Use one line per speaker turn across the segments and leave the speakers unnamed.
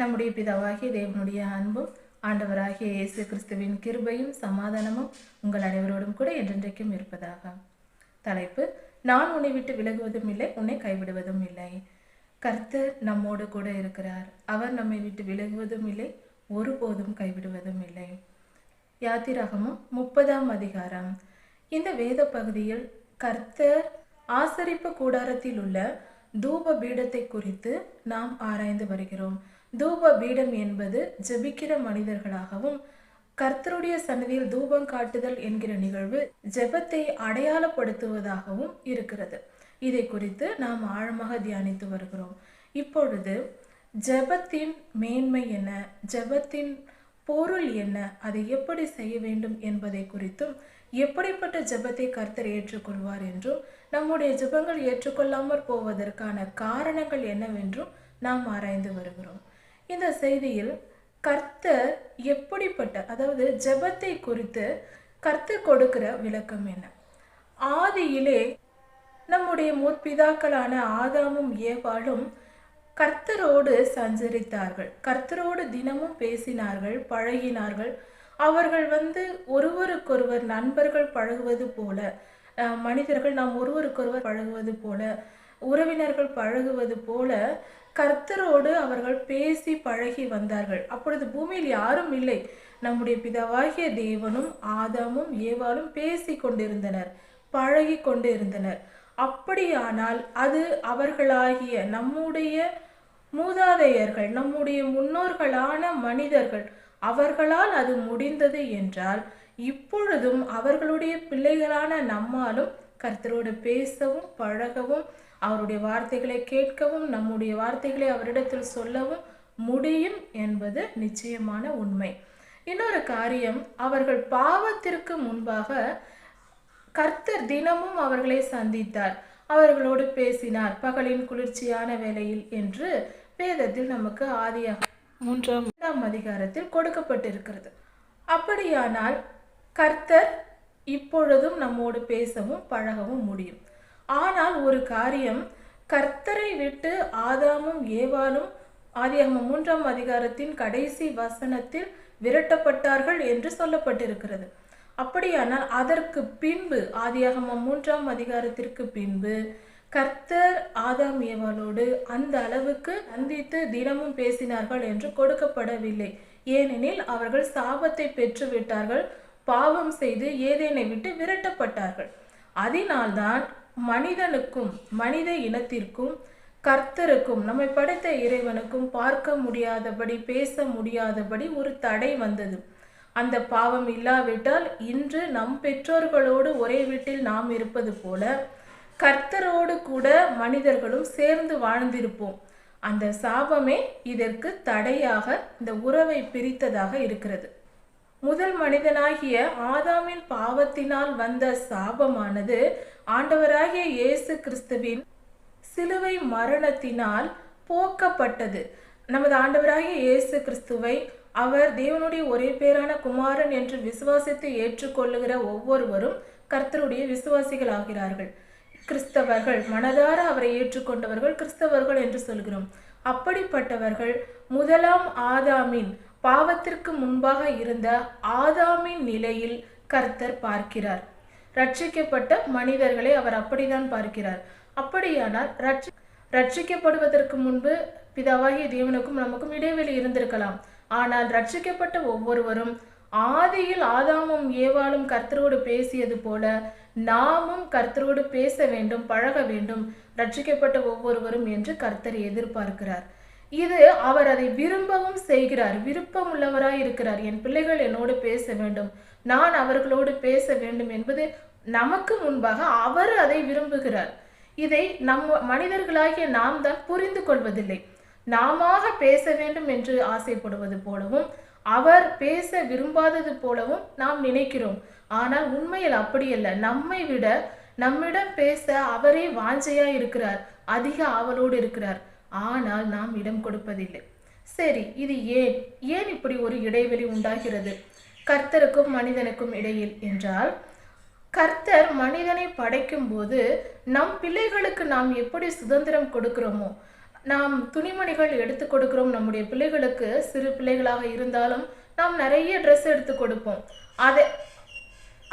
நம்முடைய பிதாவாகிய தேவனுடைய அன்பும் ஆண்டவராகிய இயேசு கிறிஸ்துவின் கிருபையும் சமாதானமும் உங்கள் அனைவரோடும் கூட என்றென்றைக்கும் இருப்பதாக. தலைப்பு நான் உன்னை விட்டு விலகுவதும் இல்லை உன்னை கைவிடுவதும் இல்லை. கர்த்தர் நம்மோடு கூட இருக்கிறார். அவர் நம்மை விட்டு விலகுவதும் இல்லை ஒருபோதும் கைவிடுவதும் இல்லை. யாத்திராகமும் முப்பதாம் அதிகாரம். இந்த வேத பகுதியில் கர்த்தர் ஆசரிப்பு கூடாரத்தில் உள்ள தூப பீடத்தை குறித்து நாம் ஆராய்ந்து வருகிறோம். தூப பீடம் என்பது ஜெபிக்கிற மனிதர்களாகவும் கர்த்தருடைய சன்னதியில் தூபம் காட்டுதல் என்கிற நிகழ்வு ஜெபத்தை அடையாளப்படுத்துவதாகவும் இருக்கிறது. இதை குறித்து நாம் ஆழமாக தியானித்து வருகிறோம். இப்பொழுது ஜெபத்தின் மேன்மை என்ன? ஜெபத்தின் பொருள் என்ன? அதை எப்படி செய்ய வேண்டும் என்பதை குறித்தும் எப்படிப்பட்ட ஜெபத்தை கர்த்தர் ஏற்றுக்கொள்வார் என்றும் நம்முடைய ஜெபங்கள் ஏற்றுக்கொள்ளாமற் போவதற்கான காரணங்கள் என்னவென்றும் நாம் ஆராய்ந்து வருகிறோம். இந்த செய்தியில் கர்த்தர் எப்படிப்பட்ட அதாவது ஜெபத்தை குறித்து கர்த்தர் கொடுக்கிற விளக்கம் என்ன? ஆதியிலே நம்முடைய முற்பிதாக்களான ஆதாமும் ஏவாளும் கர்த்தரோடு சஞ்சரித்தார்கள். கர்த்தரோடு தினமும் பேசினார்கள் பழகினார்கள். அவர்கள் வந்து ஒருவருக்கொருவர் நண்பர்கள் பழகுவது போல அஹ், மனிதர்கள் நாம் ஒருவருக்கொருவர் பழகுவது போல உறவினர்கள் பழகுவது போல கர்த்தரோடு அவர்கள் பேசி பழகி வந்தார்கள். அப்பொழுது பூமியில் யாரும் இல்லை. நம்முடைய பிதாவாகிய தேவனும் ஆதாமும் ஏவாளும் பேசி கொண்டிருந்தனர் பழகி கொண்டிருந்தனர். அப்படியானால் அது அவர்களாகிய நம்முடைய மூதாதையர்கள் நம்முடைய முன்னோர்களான மனிதர்கள் அவர்களால் அது முடிந்தது என்றால் இப்பொழுதும் அவர்களுடைய பிள்ளைகளான நம்மாலும் கர்த்தரோடு பேசவும் பழகவும் அவருடைய வார்த்தைகளை கேட்கவும் நம்முடைய வார்த்தைகளை அவரிடத்தில் சொல்லவும் முடியும் என்பது நிச்சயமான உண்மை. இன்னொரு காரியம் அவர்கள் பாவத்திற்கு முன்பாக கர்த்தர் தினமும் அவர்களை சந்தித்தார். அவர்களோடு பேசினார் பகலின் குளிர்ச்சியான வேளையில் என்று வேதத்தில் நமக்கு ஆதியாக மூன்றாம் மூன்றாம் அதிகாரத்தில் கொடுக்கப்பட்டிருக்கிறது. அப்படியானால் கர்த்தர் இப்பொழுதும் நம்மோடு பேசவும் பழகவும் முடியும். ஆனால் ஒரு காரியம் கர்த்தரை விட்டு ஆதாமும் ஏவாலும் ஆதியாகம மூன்றாம் அதிகாரத்தின் கடைசி வசனத்தில் விரட்டப்பட்டார்கள் என்று சொல்லப்பட்டிருக்கிறது. அப்படியானால் அதற்கு பின்பு ஆதியாகம மூன்றாம் அதிகாரத்திற்கு பின்பு கர்த்தர் ஆதாம் ஏவாளோடு அந்த அளவுக்கு சந்தித்து தினமும் பேசினார்கள் என்று கொடுக்கப்படவில்லை. ஏனெனில் அவர்கள் சாபத்தை பெற்றுவிட்டார்கள் பாவம் செய்து ஏதேனை விட்டு விரட்டப்பட்டார்கள். அதனால்தான் மனிதனுக்கும் மனித இனத்திற்கும் கர்த்தருக்கும் நம்மை படைத்த இறைவனுக்கும் பார்க்க முடியாதபடி பேச முடியாதபடி ஒரு தடை வந்தது. அந்த பாவம் இல்லாவிட்டால் இன்று நம் பெற்றோர்களோடு ஒரே வீட்டில் நாம் இருப்பது போல கர்த்தரோடு கூட மனிதர்களும் சேர்ந்து வாழ்ந்திருப்போம். அந்த சாபமே இதற்கு தடையாக இந்த உறவை பிரித்ததாக இருக்கிறது. முதல் மனிதனாகிய ஆதாமின் பாவத்தினால் வந்த சாபமானது ஆண்டவராகிய இயேசு கிறிஸ்துவின் சிலுவை மரணத்தினால் போக்கப்பட்டது. நமது ஆண்டவராகிய இயேசு கிறிஸ்துவை அவர் தேவனுடைய ஒரே பேரான குமாரன் என்று விசுவாசித்து ஏற்றுக்கொள்ளுகிற ஒவ்வொருவரும் கர்த்தருடைய விசுவாசிகள் ஆகிறார்கள் கிறிஸ்தவர்கள் மனதார அவரை ஏற்றுக்கொண்டவர்கள் கிறிஸ்தவர்கள் என்று சொல்கிறோம். அப்படிப்பட்டவர்கள் முதலாம் ஆதாமின் பாவத்திற்கு முன்பாக இருந்த ஆதாமின் நிலையில் கர்த்தர் பார்க்கிறார். ரட்சிக்கப்பட்ட மனிதர்களை அவர் அப்படிதான் பார்க்கிறார். அப்படியானால் ரட்சி ரட்சிக்கப்படுவதற்கு முன்பு பிதாவாகிய தேவனுக்கும் நமக்கும் இடைவெளி இருந்திருக்கலாம். ஆனால் ரட்சிக்கப்பட்ட ஒவ்வொருவரும் ஆதியில் ஆதாமும் ஏவாளும் கர்த்தரோடு பேசியது போல நாமும் கர்த்தரோடு பேச வேண்டும் பழக வேண்டும் ரட்சிக்கப்பட்ட ஒவ்வொருவரும் என்று கர்த்தர் எதிர்பார்க்கிறார். இது அவர் அதை விரும்பவும் செய்கிறார் விருப்பம் உள்ளவராய் இருக்கிறார். என் பிள்ளைகள் என்னோடு பேச வேண்டும் நான் அவர்களோடு பேச வேண்டும் என்பது நமக்கு முன்பாக அவர் அதை விரும்புகிறார். இதை நம்ம மனிதர்களாகிய நாம் தான் புரிந்து கொள்வதில்லை. நாமாக பேச வேண்டும் என்று ஆசைப்படுவது போலவும் அவர் பேச விரும்பாதது போலவும் நாம் நினைக்கிறோம். ஆனால் உண்மையில் அப்படியல்ல. நம்மை விட நம்மிடம் பேச அவரே வாஞ்சையா இருக்கிறார் அதிக ஆவலோடு இருக்கிறார். ஆனால் நாம் இடம் கொடுப்பதில்லை. சரி இது ஏன்? ஏன் இப்படி ஒரு இடைவெளி உண்டாகிறது? கர்த்தருக்கும் மனிதனுக்கும் இடையில் என்றால் கர்த்தர் மனிதனை படைக்கும் போது நம் பிள்ளைகளுக்கு நாம் எப்படி சுதந்திரம் கொடுக்கிறோமோ நாம் துணிமணிகள் எடுத்து கொடுக்கிறோம். நம்முடைய பிள்ளைகளுக்கு சிறு பிள்ளைகளாக இருந்தாலும் நாம் நிறைய ட்ரெஸ் எடுத்து கொடுப்போம். அதை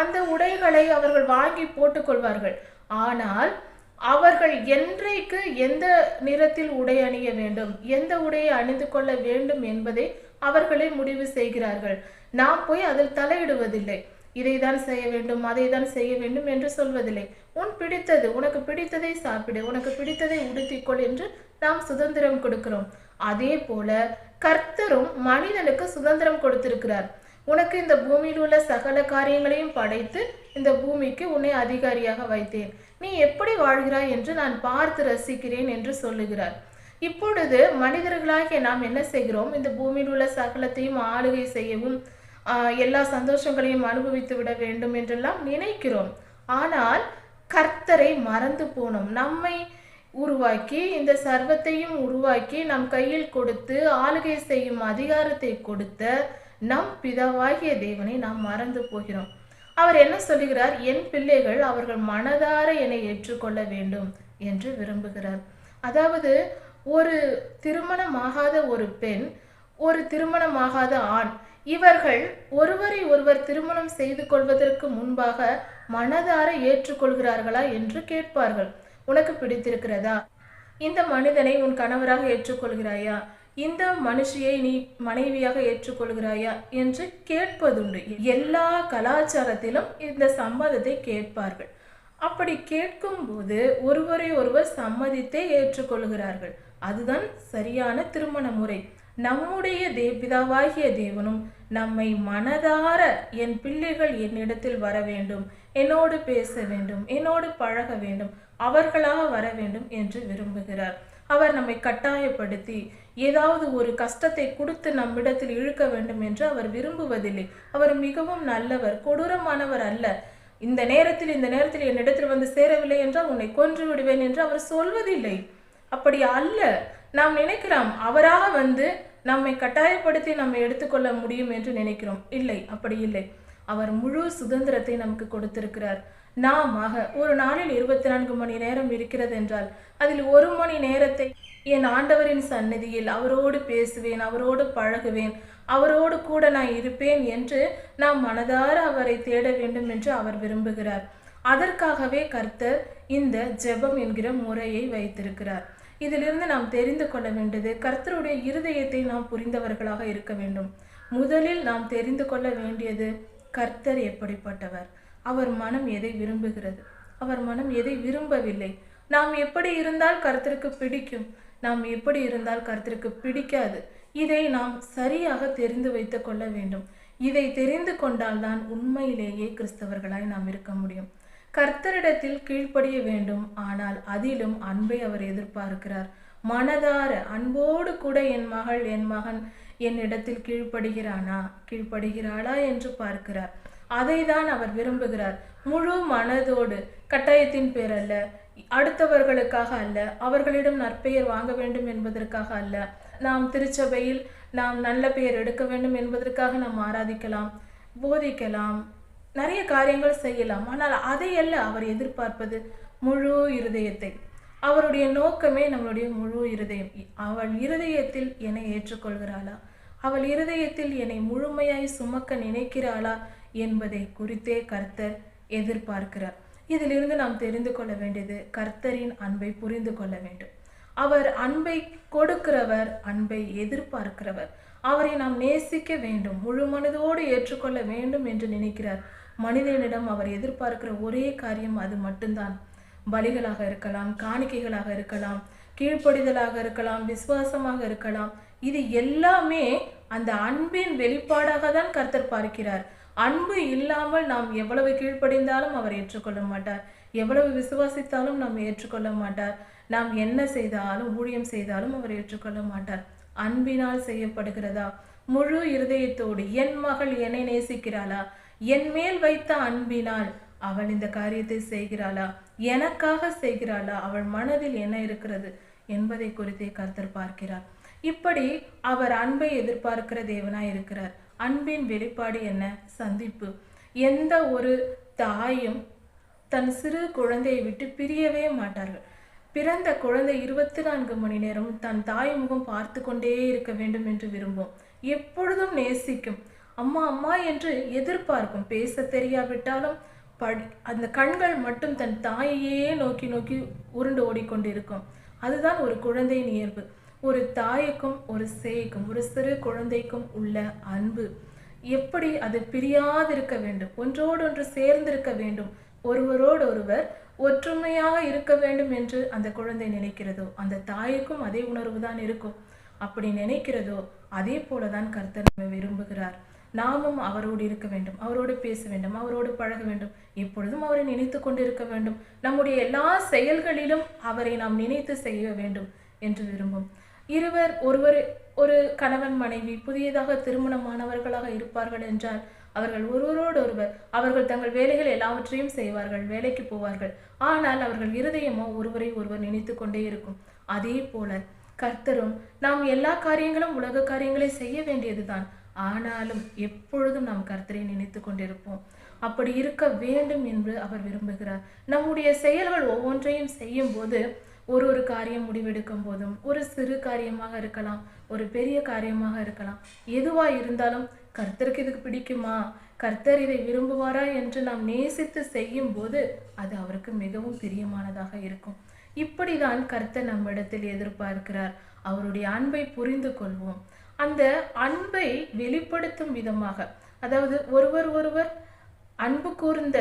அந்த உடைகளை அவர்கள் வாங்கி போட்டுக்கொள்வார்கள் ஆனால் அவர்கள் என்றைக்கு எந்த நிறத்தில் உடை அணிய வேண்டும் எந்த உடையை அணிந்து கொள்ள வேண்டும் என்பதை அவர்களே முடிவு செய்கிறார்கள். நாம் போய் அதில் தலையிடுவதில்லை. இதை தான் செய்ய வேண்டும் அதை தான் செய்ய வேண்டும் என்று சொல்வதில்லை. உன் பிடித்தது உனக்கு பிடித்ததை சாப்பிடு உனக்கு பிடித்ததை உடுத்திக்கொள் என்று நாம் சுதந்திரம் கொடுக்கிறோம். அதே போல கர்த்தரும் மனிதனுக்கு சுதந்திரம் கொடுத்திருக்கிறார். உனக்கு இந்த பூமியில் உள்ள சகல காரியங்களையும் படைத்து இந்த பூமிக்கு உன்னை அதிகாரியாக வைத்தேன். நீ எப்படி வாழ்கிறாய் என்று நான் பார்த்து ரசிக்கிறேன் என்று சொல்லுகிறார். இப்பொழுது மனிதர்களாகிய நாம் என்ன செய்கிறோம்? இந்த பூமியில் உள்ள சகலத்தையும் ஆளுகை செய்யவும் எல்லா சந்தோஷங்களையும் அனுபவித்து விட வேண்டும் என்றெல்லாம் நினைக்கிறோம். ஆனால் கர்த்தரை மறந்து போனோம். நம்மை உருவாக்கி இந்த சர்வத்தையும் உருவாக்கி நம் கையில் கொடுத்து ஆளுகை செய்யும் அதிகாரத்தை கொடுத்த நம் பிதாவாகிய தேவனை நாம் மறந்து போகிறோம். அவர் என்ன சொல்லுகிறார்? என் பிள்ளைகள் அவர்கள் மனதார என்னை ஏற்றுக்கொள்ள வேண்டும் என்று விரும்புகிறார். அதாவது ஒரு திருமணமாகாத ஒரு பெண் ஒரு திருமணமாகாத ஆண் இவர்கள் ஒருவரை ஒருவர் திருமணம் செய்து கொள்வதற்கு முன்பாக மனதார ஏற்றுக்கொள்கிறார்களா என்று கேட்பார்கள். உனக்கு பிடித்திருக்கிறதா? இந்த மனிதனை உன் கணவராக ஏற்றுக்கொள்கிறாயா? இந்த மனுஷியை நீ மனைவியாக ஏற்றுக்கொள்கிறாயா என்று கேட்பதுண்டு. எல்லா கலாச்சாரத்திலும் இந்த சம்மதத்தை கேட்பார்கள். அப்படி கேட்கும்போது ஒருவரை ஒருவர் சம்மதித்தே ஏற்றுக்கொள்கிறார்கள். அதுதான் சரியான திருமண முறை. நம்முடைய தே பிதாவாகிய தேவனும் நம்மை மனதார என் பிள்ளைகள் என்னிடத்தில் வர வேண்டும். என்னோடு பேச வேண்டும். என்னோடு பழக வேண்டும். அவர்களாக வர வேண்டும் என்று விரும்புகிறார். அவர் நம்மை கட்டாயப்படுத்தி ஏதாவது ஒரு கஷ்டத்தை கொடுத்து நம்மிடத்தில் இழுக்க வேண்டும் என்று அவர் விரும்புவதில்லை. அவர் மிகவும் நல்லவர் கொடூரமானவர் அல்ல. இந்த நேரத்தில் இந்த நேரத்தில் என்னிடத்தில் வந்து சேரவில்லை என்றால் உன்னை கொன்று விடுவேன் என்று அவர் சொல்வதில்லை. அப்படி அல்ல. நாம் நினைக்கிறோம் அவராக வந்து நம்மை கட்டாயப்படுத்தி நம்மை எடுத்துக்கொள்ள முடியும் என்று நினைக்கிறோம். இல்லை அப்படி இல்லை. அவர் முழு சுதந்திரத்தை நமக்கு கொடுத்திருக்கிறார். நாமாக ஒரு நாளில் இருபத்தி நான்கு மணி நேரம் இருக்கிறது என்றால் அதில் ஒரு மணி நேரத்தை என் ஆண்டவரின் சந்நிதியில் அவரோடு பேசுவேன் அவரோடு பழகுவேன். அவரோடு கூட நான் இருப்பேன் என்று நாம் மனதார அவரை தேட வேண்டும் என்று அவர் விரும்புகிறார். அதற்காகவே கர்த்தர் இந்த ஜெபம் என்கிற முறையை வைத்திருக்கிறார். இதிலிருந்து நாம் தெரிந்து கொள்ள வேண்டியது கர்த்தருடைய இருதயத்தை நாம் புரிந்தவர்களாக இருக்க வேண்டும். முதலில் நாம் தெரிந்து கொள்ள வேண்டியது கர்த்தர் எப்படிப்பட்டவர். அவர் மனம் எதை விரும்புகிறது? அவர் மனம் எதை விரும்பவில்லை? நாம் எப்படி இருந்தால் கர்த்தருக்கு பிடிக்கும்? நாம் எப்படி இருந்தால் கர்த்தருக்கு பிடிக்காது. இதை நாம் சரியாக தெரிந்து வைத்து கொள்ள வேண்டும். இதை தெரிந்து கொண்டால்தான் உண்மையிலேயே கிறிஸ்தவர்களாய் நாம் இருக்க முடியும். கர்த்தரிடத்தில் கீழ்ப்படிய வேண்டும். ஆனால் அதிலும் அன்பை அவர் எதிர்பார்க்கிறார். மனதார அன்போடு கூட என் மகள் என் மகன் என்னிடத்தில் கீழ்ப்படுகிறானா? கீழ்ப்படுகிறாளா என்று பார்க்கிறார். அதை தான் அவர் விரும்புகிறார். முழு மனதோடு கட்டாயத்தின் பேரல்ல அடுத்தவர்களுக்காக அல்ல அவர்களிடம் நற்பெயர் வாங்க வேண்டும் என்பதற்காக அல்ல. நாம் திருச்சபையில் நாம் நல்ல பெயர் எடுக்க வேண்டும் என்பதற்காக நாம் ஆராதிக்கலாம் போதிக்கலாம் நிறைய காரியங்கள் செய்யலாம். ஆனால் அதை அல்ல அவர் எதிர்பார்ப்பது முழு இருதயத்தை. அவருடைய நோக்கமே நம்மளுடைய முழு இருதயம். அவள் இருதயத்தில் என்னை ஏற்றுக்கொள்கிறாளா? அவள் இருதயத்தில் என்னை முழுமையாய் சுமக்க நினைக்கிறாளா என்பதை குறித்தே கர்த்தர் எதிர்பார்க்கிறார். இதிலிருந்து நாம் தெரிந்து கொள்ள வேண்டியது கர்த்தரின் அன்பை புரிந்து கொள்ள வேண்டும். அவர் அன்பை கொடுக்கிறவர் அன்பை எதிர்பார்க்கிறவர். அவரை நாம் நேசிக்க வேண்டும் முழு மனதோடு ஏற்றுக்கொள்ள வேண்டும் என்று நினைக்கிறார். மனிதனிடம் அவர் எதிர்பார்க்கிற ஒரே காரியம் அது மட்டும்தான். பலிகளாக இருக்கலாம் காணிக்கைகளாக இருக்கலாம் கீழ்ப்படிதலாக இருக்கலாம் விசுவாசமாக இருக்கலாம். இது எல்லாமே அந்த அன்பின் வெளிப்பாடாக தான் கர்த்தர் பார்க்கிறார். அன்பு இல்லாமல் நாம் எவ்வளவு கீழ்ப்படிந்தாலும் அவர் ஏற்றுக்கொள்ள மாட்டார். எவ்வளவு விசுவாசித்தாலும் நாம் ஏற்றுக்கொள்ள மாட்டார். நாம் என்ன செய்தாலும் ஊழியம் செய்தாலும் அவர் ஏற்றுக்கொள்ள மாட்டார். அன்பினால் செய்யப்படுகிறதா? முழு இருதயத்தோடு என் மகள் என்னை நேசிக்கிறாளா? என் மேல் வைத்த அன்பினால் அவள் இந்த காரியத்தை செய்கிறாளா? எனக்காக செய்கிறாளா? அவள் மனதில் என்ன இருக்கிறது என்பதை குறித்தே கருத்தர் பார்க்கிறார். இப்படி அவர் அன்பை எதிர்பார்க்கிற தேவனாய் இருக்கிறார். அன்பின் வெளிப்பாடு என்ன? சந்திப்பு. எந்த ஒரு தாயும் தன் சிறு குழந்தையை விட்டு பிரியவே மாட்டார்கள். பிறந்த குழந்தை இருபத்தி நான்கு மணி நேரம் தன் தாய் முகம் பார்த்து கொண்டே இருக்க வேண்டும் என்று விரும்பும். எப்பொழுதும் நேசிக்கும். அம்மா அம்மா என்று எதிர்பார்க்கும். பேச தெரியாவிட்டாலும் படி அந்த கண்கள் மட்டும் தன் தாயையே நோக்கி நோக்கி உருண்டு ஓடிக்கொண்டிருக்கும். அதுதான் ஒரு குழந்தையின் இயல்பு. ஒரு தாய்க்கும் ஒரு சேய்க்கும் ஒரு சிறு குழந்தைக்கும் உள்ள அன்பு. எப்படி அது பிரியாதிருக்க வேண்டும்? ஒன்றோடு ஒன்று சேர்ந்திருக்க வேண்டும்? ஒருவரோடு ஒருவர் ஒற்றுமையாக இருக்க வேண்டும் என்று அந்த குழந்தை நினைக்கிறதோ அந்த தாய்க்கும் அதே உணர்வு தான் இருக்கும். அப்படி நினைக்கிறதோ அதே போலதான் கர்த்தர் நம்ம விரும்புகிறார். நாமும் அவரோடு இருக்க வேண்டும். அவரோடு பேச வேண்டும். அவரோடு பழக வேண்டும். எப்பொழுதும் அவரை நினைத்து கொண்டிருக்க வேண்டும். நம்முடைய எல்லா செயல்களிலும் அவரை நாம் நினைத்து செய்ய வேண்டும் என்று விரும்பும். இருவர் ஒருவர் ஒரு கணவன் மனைவி புதியதாக திருமணமானவர்களாக இருப்பார்கள் என்றால் அவர்கள் ஒருவரோடு ஒருவர் அவர்கள் தங்கள் வேலைகள் எல்லாவற்றையும் செய்வார்கள் வேலைக்கு போவார்கள். ஆனால் அவர்கள் இருதயமோ ஒருவரை ஒருவர் நினைத்து கொண்டே இருக்கும். அதே போல கர்த்தரும் நாம் எல்லா காரியங்களும் உலக காரியங்களை செய்ய வேண்டியதுதான். ஆனாலும் எப்பொழுதும் நாம் கர்த்தரை நினைத்து கொண்டிருப்போம். அப்படி இருக்க வேண்டும் என்று அவர் விரும்புகிறார். நம்முடைய செயல்கள் ஒவ்வொன்றையும் செய்யும் போது ஒரு ஒரு காரியம் முடிவெடுக்கும் போதும் ஒரு சிறு காரியமாக இருக்கலாம் ஒரு பெரிய காரியமாக இருக்கலாம். எதுவா இருந்தாலும் கர்த்தருக்கு இதுக்கு பிடிக்குமா? கர்த்தர் இதை விரும்புவாரா என்று நாம் நேசித்து செய்யும் போது அது அவருக்கு மிகவும் பிரியமானதாக இருக்கும். இப்படிதான் கர்த்தர் நம்மிடத்தில் எதிர்பார்க்கிறார். அவருடைய அன்பை புரிந்து கொள்வோம். அந்த அன்பை வெளிப்படுத்தும் விதமாக அதாவது ஒருவர் ஒருவர் அன்பு கூர்ந்த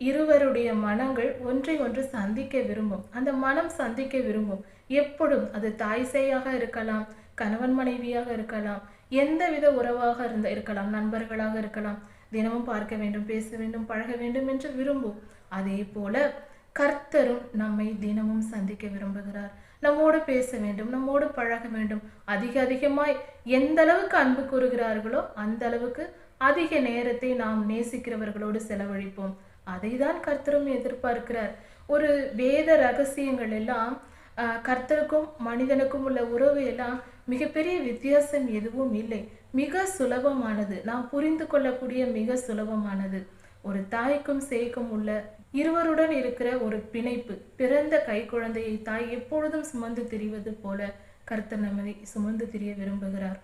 இருவருடைய மனங்கள் ஒன்றை ஒன்று சந்திக்க விரும்பும். அந்த மனம் சந்திக்க விரும்பும். எப்பொழுதும் அது தாய் சேயாக இருக்கலாம் கணவன் மனைவியாக இருக்கலாம் எந்தவித உறவாக இருந்த இருக்கலாம் நண்பர்களாக இருக்கலாம். தினமும் பார்க்க வேண்டும் பேச வேண்டும் பழக வேண்டும் என்று விரும்பும். அதே போல கர்த்தரும் நம்மை தினமும் சந்திக்க விரும்புகிறார். நம்மோடு பேச வேண்டும் நம்மோடு பழக வேண்டும். அதிக அதிகமாய் எந்த அளவுக்கு அன்பு கூறுகிறார்களோ அந்த அளவுக்கு அதிக நேரத்தை நாம் நேசிக்கிறவர்களோடு செலவழிப்போம். அதை தான் கர்த்தரும் எதிர்பார்க்கிறார். ஒரு வேத ரகசியங்கள் எல்லாம் கர்த்தருக்கும் மனிதனுக்கும் உள்ள உறவு எல்லாம் மிகப்பெரிய வித்தியாசம் எதுவும் இல்லை. மிக சுலபமானது. நாம் புரிந்து கொள்ளக்கூடிய மிக சுலபமானது. ஒரு தாய்க்கும் சேய்க்கும் உள்ள இருவருடன் இருக்கிற ஒரு பிணைப்பு பிறந்த கை குழந்தையை தாய் எப்பொழுதும் சுமந்து திரிவது போல கர்த்தர் நம்மை சுமந்து திரிய விரும்புகிறார்.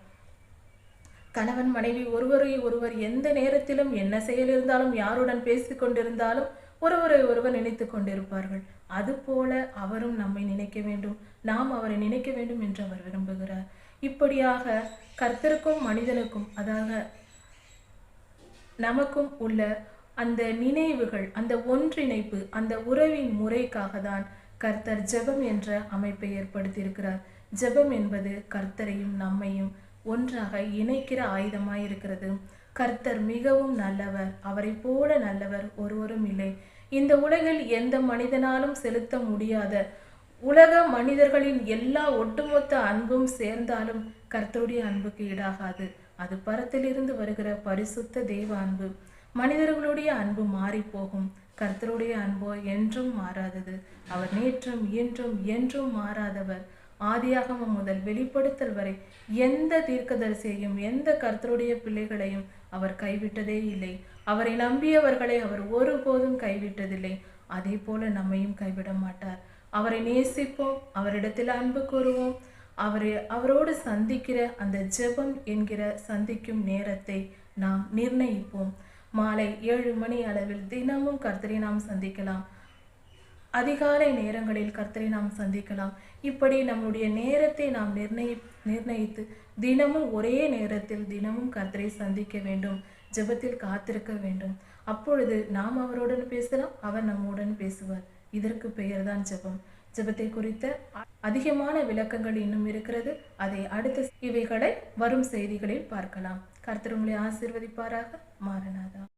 கணவன் மனைவி ஒருவரை ஒருவர் எந்த நேரத்திலும் என்ன செயல் இருந்தாலும் யாருடன் பேசிக் கொண்டிருந்தாலும் ஒருவரை ஒருவர் நினைத்து கொண்டிருப்பார்கள். அதுபோல அவரும் நம்மை நினைக்க வேண்டும். நாம் அவரை நினைக்க வேண்டும் என்று அவர் விரும்புகிறார். இப்படியாக கர்த்தருக்கும் மனிதனுக்கும் அதாக நமக்கும் உள்ள அந்த நினைவுகள் அந்த ஒன்றிணைப்பு அந்த உறவின் முறைக்காக தான் கர்த்தர் ஜெபம் என்ற அமைப்பை ஏற்படுத்தியிருக்கிறார். ஜெபம் என்பது கர்த்தரையும் நம்மையும் ஒன்றாக இணைக்கிற ஆயுதமாய் இருக்கிறது கர்த்தர் மிகவும் நல்லவர் அவரை போல நல்லவர் ஒருவரும் இல்லை. இந்த உலகில் எந்த மனிதனாலும் செலுத்த முடியாத உலக மனிதர்களின் எல்லா ஒட்டுமொத்த அன்பும் சேர்ந்தாலும் கர்த்தருடைய அன்புக்கு ஈடாகாது. அது பரத்திலிருந்து வருகிற பரிசுத்த தெய்வ அன்பு. மனிதர்களுடைய அன்பு மாறி போகும் கர்த்தருடைய அன்போ என்றும் மாறாதது. அவர் நேற்றும் இன்றும் என்றும் மாறாதவர். ஆதியாகமம் முதல் வெளிப்படுத்தல் வரை எந்த தீர்க்கதரிசியையும் எந்த கர்த்தருடைய பிள்ளைகளையும் அவர் கைவிட்டதே இல்லை. அவரை நம்பியவர்களை அவர் ஒருபோதும் கைவிட்டதில்லை. அதே போல நம்மையும் கைவிட மாட்டார். அவரை நேசிப்போம் அவரிடத்தில் அன்பு கூறுவோம். அவரை அவரோடு சந்திக்கிற அந்த ஜெபம் என்கிற சந்திக்கும் நேரத்தை நாம் நிர்ணயிப்போம். மாலை ஏழு மணி அளவில் தினமும் கர்த்தரை நாம் சந்திக்கலாம். அதிகாலை நேரங்களில் கர்த்தரை நாம் சந்திக்கலாம். இப்படி நம்முடைய நேரத்தை நாம் நிர்ணயி நிர்ணயித்து தினமும் ஒரே நேரத்தில் தினமும் கர்த்தரை சந்திக்க வேண்டும். ஜெபத்தில் காத்திருக்க வேண்டும். அப்பொழுது நாம் அவருடன் பேசலாம் அவர் நம்முடன் பேசுவார். இதற்கு பெயர்தான் ஜெபம். ஜெபத்தை குறித்த அ- அதிகமான விளக்கங்கள் இன்னும் இருக்கிறது. அதை அடுத்த இவைகளை வரும் செய்திகளில் பார்க்கலாம். கர்த்தர் உங்களை ஆசீர்வதிப்பாராக. மாறனாதா.